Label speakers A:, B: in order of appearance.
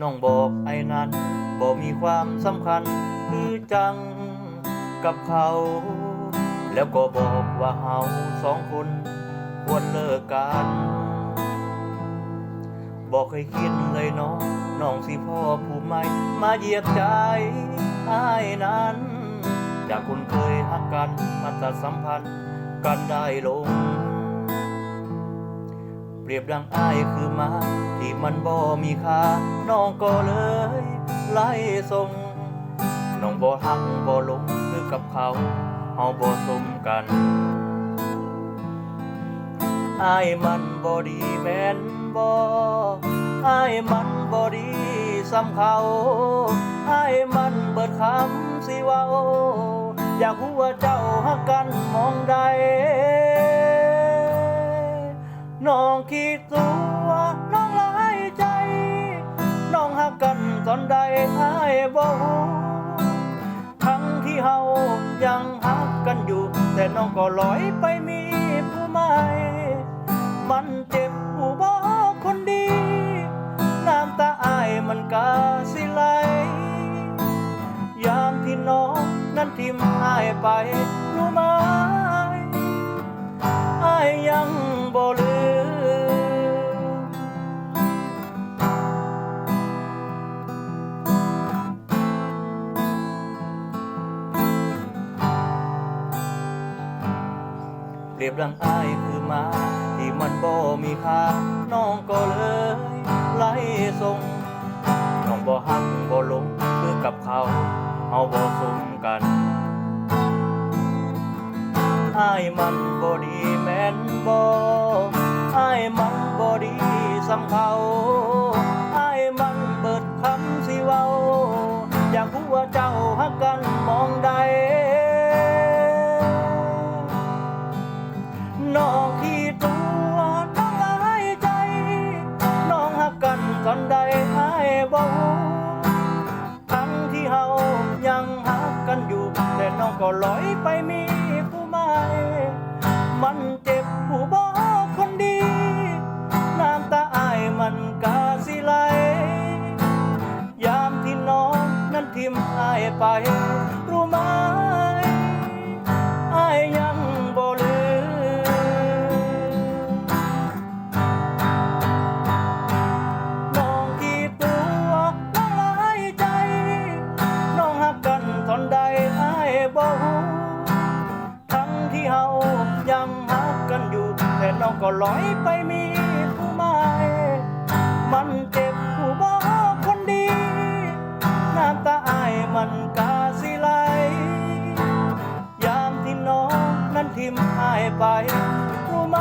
A: น้องบอกไอ้นั้นบ่มีความสำคัญคือจังกับเขา แล้วก็บอกว่าเฮาสองคนควรเลิกกัน บอกเคยคิดเลยน้องน้องสิพ่อผู้ใหม่มาเหยียบใจไอ้นั้น จากคนเคยหักกันมาตัดสัมพันธ์กันได้ลง เปรียบดังอ้ายคือมาที่มันบ่มีค่าน้องก็เลยไล่ส่งน้องบ่หักบ่หลงคือกับเขาเฮาบ่สมกันอายมันบอดีแม่นบออายมันบอดีซ้ำเขาอายมันเบิดคำสิเว้าอยากรู้ว่าเจ้าหักกันมองใด น้องคิดตัวน้องหลายใจ น้องหักกันตอนใดอายบ่ฮู้ทั้งที่เฮายังหักกันอยู่ แต่น้องก็ลอยไปมีผู้ใหม่ มันเจ็บผู้บอกคนดี น้ำตาอายมันกาสิไหล ยามที่น้องนั้นทิมอายไปรู้ไหม เปรียบดังอายคือมาที่มันบ่มีค่าน้องก็เลยไล่ส่งน้องบ่หักบ่หลงคือกับเขาเฮาบ่สมกันอายมันบ่ดีแม่นบ่อายมันบ่ดีสำเขาอายมันเบิดคำสิเว้าอยากรู้ว่าเจ้าหักกัน อนใดให้บ่ฮู้ทั้งที่เฮายังหักกันอยู่ แต่น้องก็ลอยไปมีผู้ใหม่มันเจ็บผู้บอกคนดี น้ำตาอายมันกาสิไหล ยามที่น้องนั้นทิมอายไป รู้ไหม ยังหักกันอยู่ แต่น้องก็ลอยไปมีผู้ใหม่ มันเจ็บผู้บอกคนดี น้ำตาอายมันกาสิไหล ยามที่น้องนั้นทิมหายไปรู้ไหม